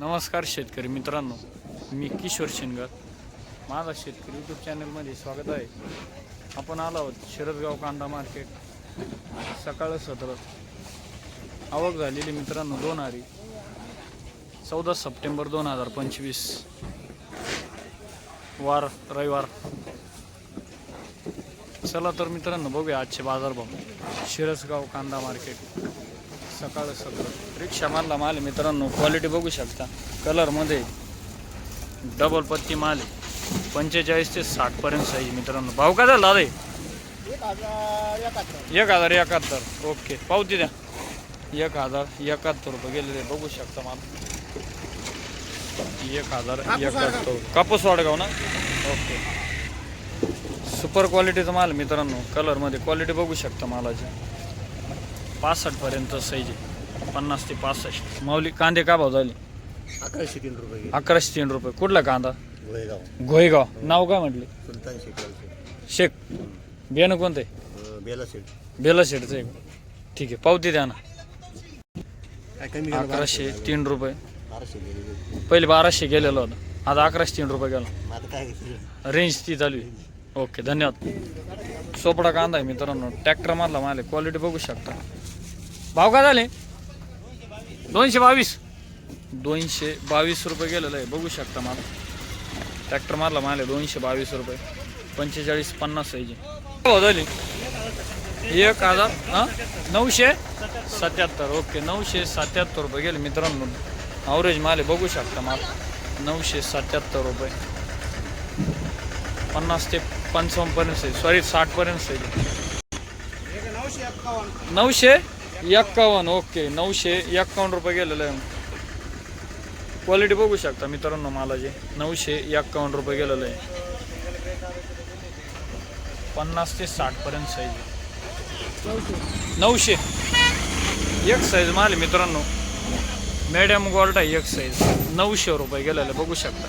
नमस्कार शेतकरी मित्रांनो मी किशोर शिनगर माझा शेतकरी यूट्यूब चॅनलमध्ये स्वागत आहे. आपण आलो आहोत शिरदगाव कांदा मार्केट सकाळ सत्र. आवक झालेली मित्रांनो दोन हारी चौदा सप्टेंबर दोन हजार पंचवीस. वार रविवार. चला तर मित्रांनो बघूया आजचे बाजारभाव. शिरसगाव कांदा मार्केट सकाळ सत्र रिक्षा मारला माल आहे मित्रांनो. क्वालिटी बघू शकता. कलरमध्ये डबल पत्ती माल आहे. पंचेचाळीस ते साठ पर्यंत साईज मित्रांनो. भाव काय झाला दादा हे? एक हजार एकाहत्तर. ओके पावती द्या. एक हजार एकाहत्तर रुपये गेलेले बघू शकता मला. एक हजार एकाहत्तर. कापूस वाडगाव ना? ओके सुपर क्वालिटीचा माल मित्रांनो. कलरमध्ये क्वालिटी बघू शकता मालाची. पासष्ट पर्यंत साईज आहे. पन्नास ते पासष्ट. माऊली कांदे का भाव झाले? अकराशे तीन रुपये. अकराशे तीन रुपये. कुठला कांदा? गोळेगाव घोयगाव नाव काय म्हटले? सुलतान शेकलचे शेख. बियाणं कोणतं आहे? बेला सेट आहे. का? ठीक आहे. पावती द्या ना. काय कमी अकराशे तीन रुपये. बाराशे गेले. पहिले बाराशे गेलेलो होतं. आता अकराशे तीन रुपये गेला. मग आता काय घेतलं? रेंज ती चालू आहे. ओके धन्यवाद. सोपडा कांदा आहे मित्रांनो. ट्रॅक्टर मारला माल. क्वालिटी बघू शकता. भाव काय झाले? दोनशे बावीस. दोनशे बावीस रुपये गेलेलं आहे. बघू शकता मला. ट्रॅक्टर मारला माल आहे दोनशे बावीस रुपये. पंचेचाळीस पन्नास आहे भाव झाली? एक हजार हां? नऊशे? सत्याहत्तर. ओके नऊशे सत्याहत्तर रुपये गेले मित्रांनो. ॲव्हरेज माल आहे बघू शकता मला. नऊशे सत्याहत्तर रुपये. पन्नास ते पंचावन्न पर्यंत आहे. सॉरी साठ पर्यंत आहे. नऊशे? एक्कावन्न ओके. नऊशे एक्कावन्न रुपये गेलेलं आहे. क्वालिटी बघू शकता मित्रांनो मला जे नऊशे एक्कावन्न रुपये गेलेलं आहे. पन्नास ते साठ पर्यंत साईज नऊशे. एक साईज माल मित्रांनो. मीडियम गोल्ड आहे एक साईज नऊशे रुपये गेलेलं बघू शकता.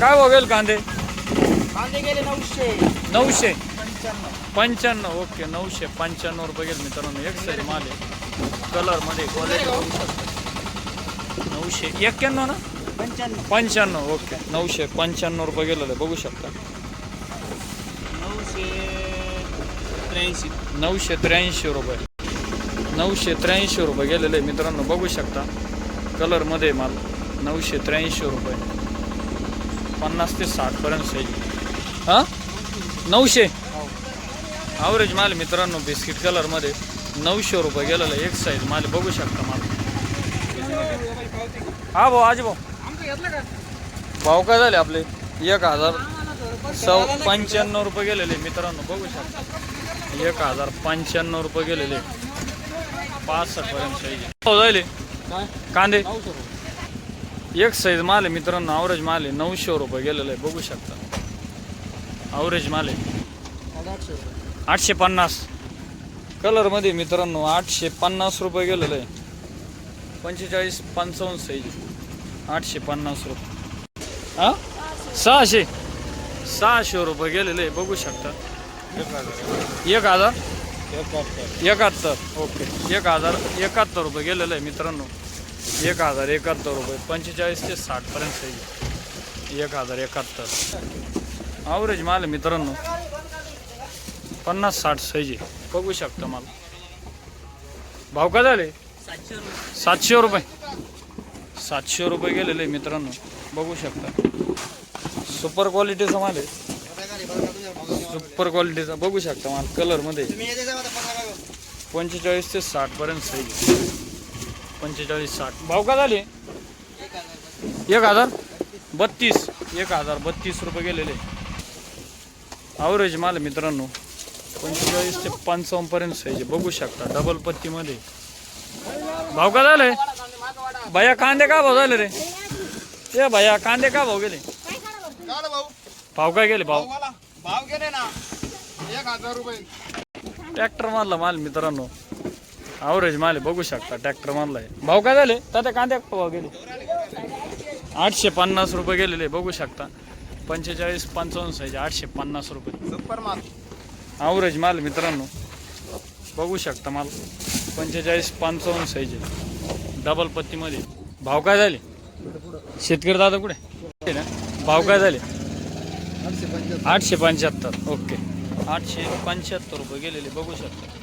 काय बघेल कांदे? कांदे गेले नऊशे. नऊशे. पंच्याण्णव ओके नऊशे पंच्याण्णव गेले मित्रांनो. एक साईज माल आहे. कलरमध्ये क्वालिटी नऊशे एक्क्याण्णव ना? पंच्याण्णव. पंच्याण्णव ओके. नऊशे पंच्याण्णव रुपये गेलेलं आहे बघू शकता. नऊशे त्र्याऐंशी. नऊशे त्र्याऐंशी रुपये. नऊशे त्र्याऐंशी रुपये गेलेले आहे मित्रांनो बघू शकता. कलरमध्ये माल. नऊशे त्र्याऐंशी रुपये. पन्नास ते साठपर्यंत साईज हां? नऊशे? ॲव्हरेज माल मित्रांनो बिस्किट कलरमध्ये नऊशे रुपये गेलेलं आहे. एक साईज माल बघू शकता माल. हा भाऊ आज भाऊ. भाव काय झाले आपले? एक हजार सौ पंच्याण्णव रुपये गेलेले मित्रांनो बघू शकता. एक हजार पंच्याण्णव रुपये गेलेले पासष्ट पर्यंत साईज झाले? कांदे? एक साईज माल आहे मित्रांनो ॲव्हरेज माल आहे नऊशे रुपये गेलेलं आहे बघू शकता. ॲव्हरेज माल आहे. आठशे पन्नास. कलरमध्ये मित्रांनो आठशे पन्नास रुपये गेलेलं. आहे पंचेचाळीस पंचावन्न साईज आठशे पन्नास रुपये. हां? सहाशे. सहाशे रुपये गेलेले आहे बघू शकता. एक हजार. एकाहत्तर. ओके. एक हजार एकाहत्तर रुपये गेलेलं आहे मित्रांनो. एक हजार एकाहत्तर रुपये. पंचेचाळीस ते साठपर्यंत साईज एक हजार एकाहत्तर. ॲव्हरेज माल मित्रांनो. पन्नास साठ आहे बघू शकता मला. भाव काय झाले? सातशे रुपये. सातशे रुपये. गेलेले मित्रांनो. बघू शकता. सुपर क्वालिटीचा माल आहे. सुपर क्वालिटीचा बघू शकता माल कलरमध्ये पंचेचाळीस ते साठ पर्यंत साईज पंचेचाळीस साठ. भाव का झाले? एक हजार. बत्तीस. एक हजार बत्तीस रुपये गेलेले. ॲव्हरेज माल मित्रांनो. पंचेचाळीस ते पंचावन्न पर्यंत साईज. बघू शकता डबल पत्तीमध्ये. भाव का झाले भैया कांदे का भाव झाले रे? ए भैया कांदे का भाव गेले? भाव काय गेले भाव? भाव गेले ना. एक हजार रुपये. ट्रॅक्टर मारला माल मित्रांनो. ॲव्हरेज माल बघू शकता ट्रॅक्टर मारला आहे. भाव काय झाले? तात्या कांद्या का भाव गेले? आठशे पन्नास रुपये गेलेले बघू शकता. पंचेचाळीस पंचावन्न साईज आठशे पन्नास रुपये. सुपर माल आवरेज माल मित्रांनो. बघू शकता माल. पंचेचाळीस पंचावन्न साईज आहे. डबल पत्तीमध्ये. भाव काय झाले? शेतकरी दादा कुठे? आहे ना भाव काय झाले? आठशे पंच्याहत्तर. ओके. आठशे पंच्याहत्तर रुपये गेलेले बघू शकता.